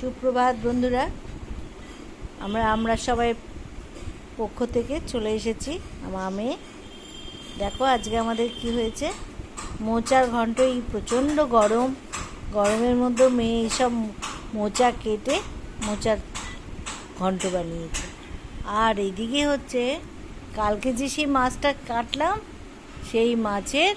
সুপ্রভাত বন্ধুরা। আমরা আমরা সবাই পক্ষ থেকে চলে এসেছি, আমার মেয়ে। দেখো আজকে আমাদের কি হয়েছে? মোচার ঘন্ট, এই প্রচণ্ড গরম। গরমের মধ্যে মেয়ে এইসব মোচা কেটে মোচার ঘন্ট বানিয়েছে। আর এদিকে হচ্ছে, কালকে যে সেই মাছটা কাটলাম, সেই মাছের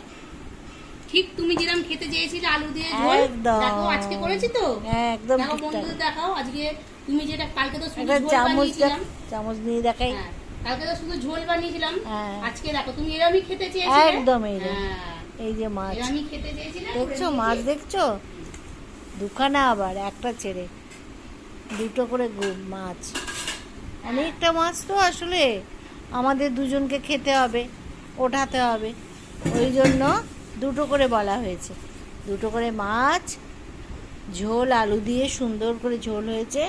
ঠিক তুমি যেরকম খেতে চেয়েছিলে আলু দিয়ে ঝোল। দেখো আজকে করেছি তো। একদম দেখো বন্ধুদের দেখাও আজকে তুমি যেটা কালকে তো শুধু ঝোল চামচ বানিয়েছিলাম। চামচ নিয়ে দেখাই হ্যাঁ, কালকে তো শুধু ঝোল বানিয়েছিলাম। হ্যাঁ। আজকে দেখো তুমি এরমই খেতে চেয়েছিলে? একদম এইরকম। হ্যাঁ, এই যে মাছ। এরমই খেতে চেয়েছিলে? দেখছ মাছ দেখছ? দুখানা আবার একটা ছেড়ে। দুটো করে মাছ। অনেকটা মাছ তো আসলে আমাদের দুজনকে খেতে হবে ওঠাতে হবে। ওই জন্য দুটো করে বলা হয়েছে। দুটো করে মাছ ঝোল আলু দিয়ে সুন্দর করে ঝোল হয়েছে।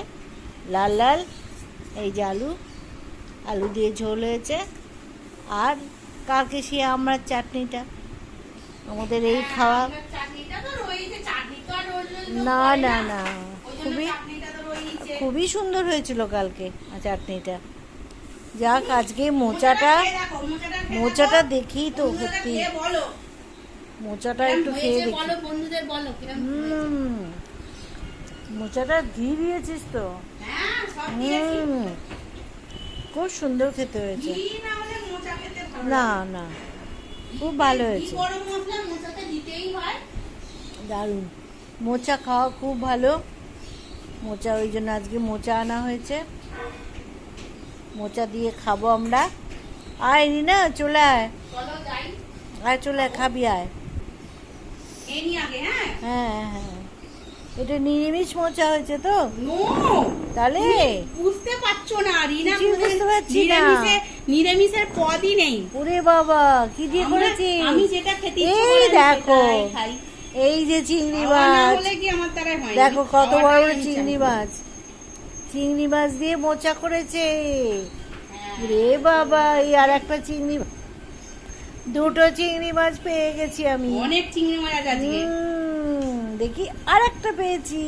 লাল লাল এই যে আলু আলু দিয়ে ঝোল হয়েছে। আর কালকে সে আমরা চাটনিটা? আমাদের এই খাওয়া হ্যাঁ, লোক না। না না খুবই। খুবই সুন্দর হয়েছিল কালকে আর চাটনিটা। যাক আজকে মোচাটা মোচাটা দেখি তো সত্যি। মোচাটা একটু খেয়ে দেখি। বলো বন্ধুদের বলো হুম। মোচাটা ঘি দিয়েছিস তো? হ্যাঁ হুম। খুব সুন্দর খেতে হয়েছে। না না খুব ভালো হয়েছে। হয়। দারুণ। মোচা খাওয়া খুব ভালো। মোচা ওই জন্য আজকে মোচা আনা হয়েছে। মোচা দিয়ে খাব আমরা। আয় রিনা চলে আয়। আয় চলে আয় খাবি আয়। হ্যাঁ? হ্যাঁ হ্যাঁ। এটা নিরামিষ মোচা হয়েছে তো। তাহলে? বুঝতে পারছ না রিনা বুঝতে পারছি না। নিরামিষের পদই নেই। ওরে বাবা কি দিয়ে করেছিস? আমি যেটা খেতে এই দেখো এই যে চিংড়ি মাছ। দেখো কত বড় চিংড়ি মাছ। চিংড়ি মাছ দিয়ে মোচা করেছে। হ্যাঁ। রে বাবা এই আর একটা চিংড়ি মা- দুটো চিংড়ি মাছ পেয়ে গেছি আমি। অনেক চিংড়ি মাছ আছে আজকে। দেখি আর একটা পেয়েছি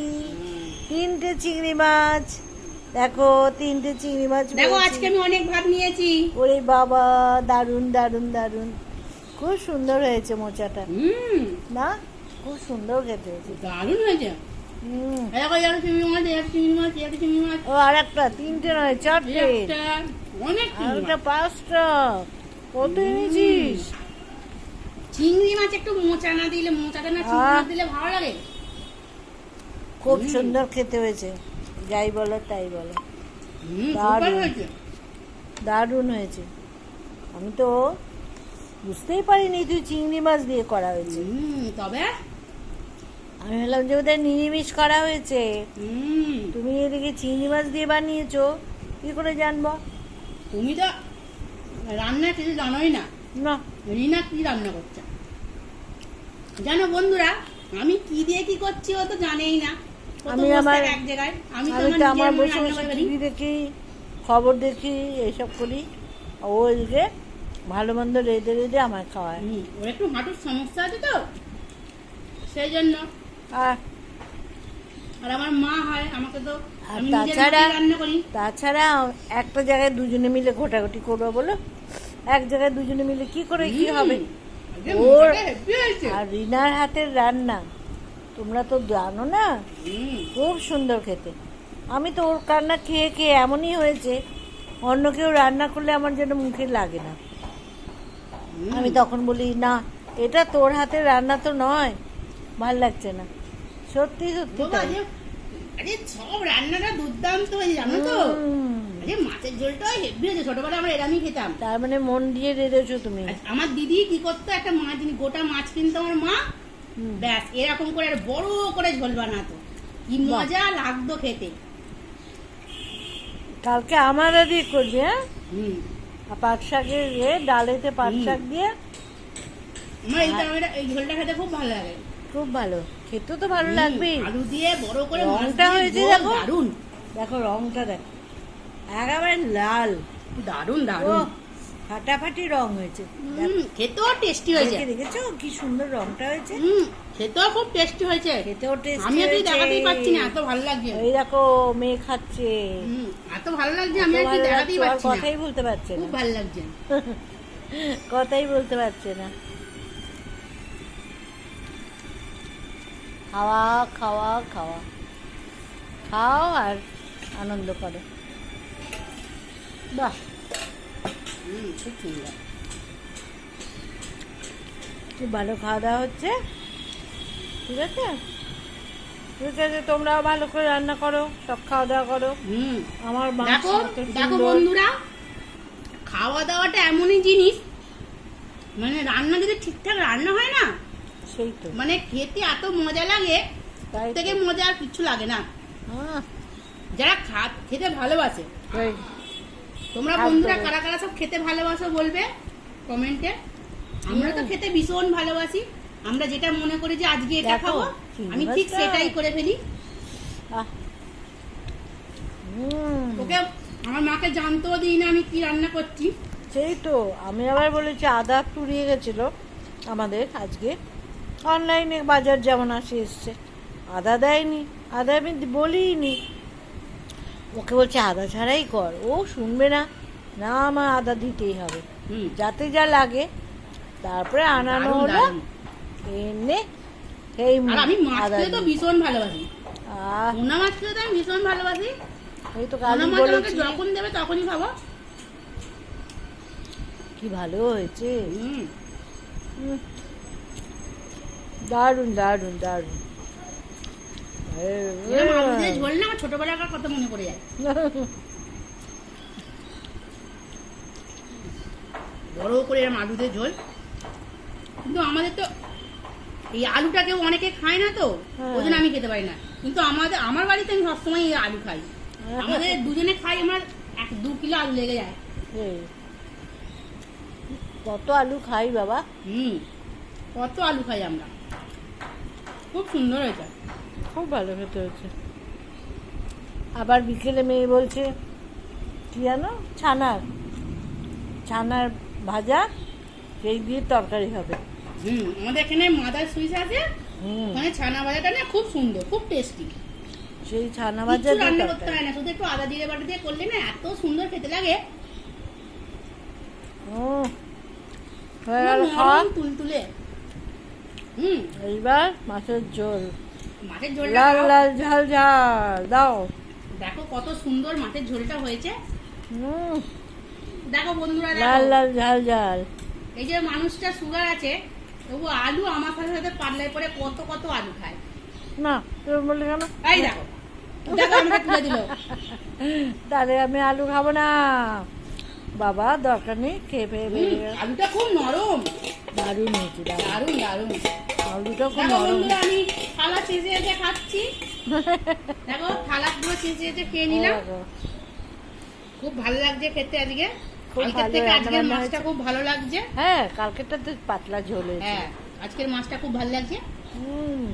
তিনটে চিংড়ি মাছ। দেখো তিনটে চিংড়ি মাছ দেখো আজকে আমি অনেক ভাত নিয়েছি। ওরে বাবা দারুণ দারুণ দারুণ খুব সুন্দর হয়েছে মোচাটা। হুম। না? খুব সুন্দর খেতে হয়েছে। দারুণ হয়েছে। ও আর একটা তিনটে নয় চারটে। অনেক। পাঁচটা। কত এনেছিস? চিংড়ি মাছ একটু মোচা না দিলে মোচাটা না চিংড়ি মাছ দিলে ভালো লাগে? খুব সুন্দর খেতে হয়েছে। যাই বলো তাই বলো। দারুণ। হয়েছে। দারুণ হয়েছে। আমি তো বুঝতেই পারিনি তুই চিংড়ি মাছ দিয়ে করা হয়েছে। তবে? আমি ভাবলাম যে ওদের নিরামিষ করা হয়েছে। তুমি এদিকে চিংড়ি মাছ দিয়ে বানিয়েছো কি করে জানব? তুমি তো রান্না কিছু জানোই না। না। রিনা কি রান্না করছে? জানো বন্ধুরা আমি কি দিয়ে কি করছি ও তো জানেই না। আমি আমার- এক জায়গায়। আমি তো আমার আমার বসে টিভি দেখি খবর দেখি এইসব করি। ও এদিকে ভালো মন্দ রেঁধে রেঁধে আমায় খাওয়ায়। ওর একটু হাঁটুর সমস্যা আছে তো সেই জন্য। আর আমার মা হয় আমাকে তো তাছাড়া- তাছাড়া একটা জায়গায় দুজনে মিলে ঘোটাঘুটি করব বলো? এক জায়গায় দুজনে মিলে কি করে কি হবে? ওর-। আর রিনার হাতের রান্না তোমরা তো জানো না? খুব সুন্দর খেতে। আমি তো ওর কান্না খেয়ে খেয়ে এমনই হয়েছে অন্য কেউ রান্না করলে আমার যেন মুখে লাগে না। আমি তখন বলি না এটা তোর হাতের রান্না তো নয় ভালো লাগছে না। সত্যি সত্যি সব রান্নাটা দুর্দান্ত হয়েছে জানো তো? আজকে মাছের ঝোলটাও হেব্বি হয়েছে ছোটবেলায় আমরা এরামই খেতাম। তার মানে মন দিয়ে রেঁধেছো তুমি। আমার দিদি কি করতো একটা মাছ গোটা মাছ কিনতো আমার মা। ব্যাস এরকম করে আর বড় করে ঝোল বানাতো। কি মজা লাগতো খেতে। কালকে আমার দিয়ে করবি হ্যাঁ? পাট শাকের ইয়ে ডালেতে পাট শাক দিয়ে। আমার এই তরকারিটা- এই ঝোলটা খেতে খুব ভালো লাগে। খুব ভালো। খেতে তো ভালো হুম, লাগবেই। আলু দিয়ে বড় করে মাছ রংটা হয়েছে দেখো। দারুণ দেখো রংটা দেখ। একেবারে লাল। দারুণ ও দারুণ ফাটাফাটি রং হয়েছে। খেতেও টেস্টি হয়েছে। দেখেছ? কি সুন্দর রংটা হয়েছে। খেতেও খুব টেস্টি হয়েছে। খেতেও টেস্টি আমি কি দেখাতেই পাচ্ছি না এত ভালো লাগছে। এই দেখো মেয়ে খাচ্ছে। এত ভালো লাগছে আমি আর দেখাতেই পাচ্ছি না। কথাই বলতে পারছে খুব না। ভালো লাগছে। কথাই বলতে পারছে না। খাওয়া খাওয়া খাওয়া। খাও আর আনন্দ করো। বাহ। হুম, খুব সুন্দর। খুব ভালো খাওয়া দাওয়া হচ্ছে। ঠিক আছে? ঠিক আছে তোমরাও ভালো করে রান্না করো সব খাওয়া দাওয়া করো। হুম। আমার দেখো দেখো বন্ধুরা খাওয়া দাওয়াটা এমনই জিনিস মানে রান্না যদি ঠিকঠাক রান্না হয় না সেই তো। মানে খেতে এত মজা লাগে তাই থেকে মজা আর কিছু লাগে না। যারা খা খেতে ভালোবাসে তোমরা বন্ধুরা কারা কারা সব খেতে ভালোবাসো বলবে কমেন্টে। আমরা তো খেতে ভীষণ ভালোবাসি। আমরা যেটা মনে করি যে আজকে এটা খাব আমি ঠিক সেটাই করে ফেলি। ওকে আমার মাকে জানতেও দিই না আমি কি রান্না করছি। সেই তো আমি আবার বলেছি আদা পুড়িয়ে গেছিল আমাদের আজকে। অনলাইনে বাজার যেমন আসে এসছে। আদা দেয়নি আদা আমি বলিনি। ওকে বলছে আদা ছাড়াই কর। ও শুনবে না। না আমার আদা দিতেই হবে। হুম। যাতে যা লাগে। তারপরে আনানো হলো। এনে এই আমি মাছ তো ভীষণ ভালোবাসি। পোনা মাছ তো আমি ভীষণ ভালোবাসি। এই তো কালই বলেছি। যখন দেবে তখনই খাব। কি ভালো হয়েছে। হুম। দারুণ দারুণ দারুণ। এরকম আলু দিয়ে ঝোল না আমার ছোটবেলাকার কথা মনে পড়ে যায়। বড় করে এরকম আলু দিয়ে ঝোল। কিন্তু আমাদের তো এই আলুটা কেউ অনেকে খায় না তো হ্যাঁ। ওই জন্য আমি খেতে পারি না। কিন্তু আমাদের আমার বাড়িতে আমি সবসময় এই আলু খাই। আমাদের দুজনে খাই আমার এক দু কিলো আলু লেগে যায়। কত আলু খাই বাবা? হুম কত আলু খাই আমরা। খুব সুন্দর হয়েছে। খুব ভালো খেতে হয়েছে আবার বিকেলে মেয়ে বলছে কি জানো? ছানার। ছানার ভাজা সেই দিয়ে তরকারি হবে। হুম আমাদের এখানে মাদার সুইচ আছে। ওখানে ছানা ভাজাটা না খুব সুন্দর খুব টেস্টি। সেই ছানা ভাজা রান্না করতে হয় না শুধু একটু আদা জিরে বাটা দিয়ে করলে না এত সুন্দর খেতে লাগে। ও হয়ে গেল খাওয়া। তুলতুলে। হুম। এইবার মাছের ঝোল। মাছের ঝোলটা লাল। লাল ঝাল ঝাল দাও। দেখো কত সুন্দর মাছের ঝোলটা হয়েছে। দেখো বন্ধুরা লাল লাল ঝাল ঝাল। এই যে মানুষটা সুগার আছে তবু আলু আমার সাথে সাথে পাল্লায় পরে কত কত আলু খায়। না তুমি বললে কেন? এই দেখো তাহলে আমি আলু খাব না। বাবা দরকার নেই খেয়ে পেয়ে আলুটা খুব নরম। দারুণ হয়েছে দারুণ। দারুণ আলুটা খুব নরম। আমি থালা চেঁচে খাচ্ছি। দেখো থালা পুরো চেঁচে খেয়ে নিলাম। খুব ভালো লাগছে খেতে আজকে। কালকের থেকে আজকের মাছটা খুব ভালো লাগছে। হ্যাঁ কালকেরটা তো পাতলা ঝোল হয়েছে। হ্যাঁ আজকের মাছটা খুব ভালো লাগছে। হুম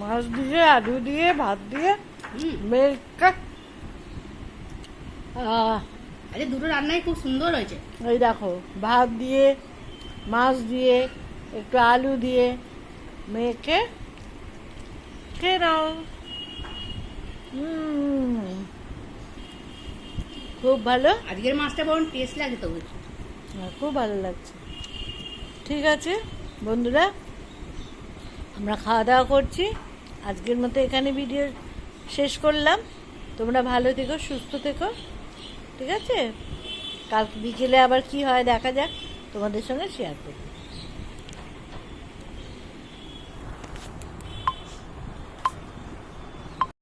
মাছ দিয়ে আলু দিয়ে ভাত দিয়ে আহ আরে দুটো রান্নাই খুব সুন্দর হয়েছে। এই দেখো ভাত দিয়ে মাছ দিয়ে একটু আলু দিয়ে মেখে খেয়ে নাও খুব ভালো? আজকের মাছটা বরং টেস্ট লাগে তো বুঝছি। খুব ভালো লাগছে। ঠিক আছে। বন্ধুরা আমরা খাওয়া দাওয়া করছি। আজকের মতো এখানে ভিডিও শেষ করলাম। তোমরা ভালো থেকো সুস্থ থেকো। ঠিক আছে? কাল বিকেলে আবার কি হয় দেখা যাক। তোমাদের সঙ্গে শেয়ার করব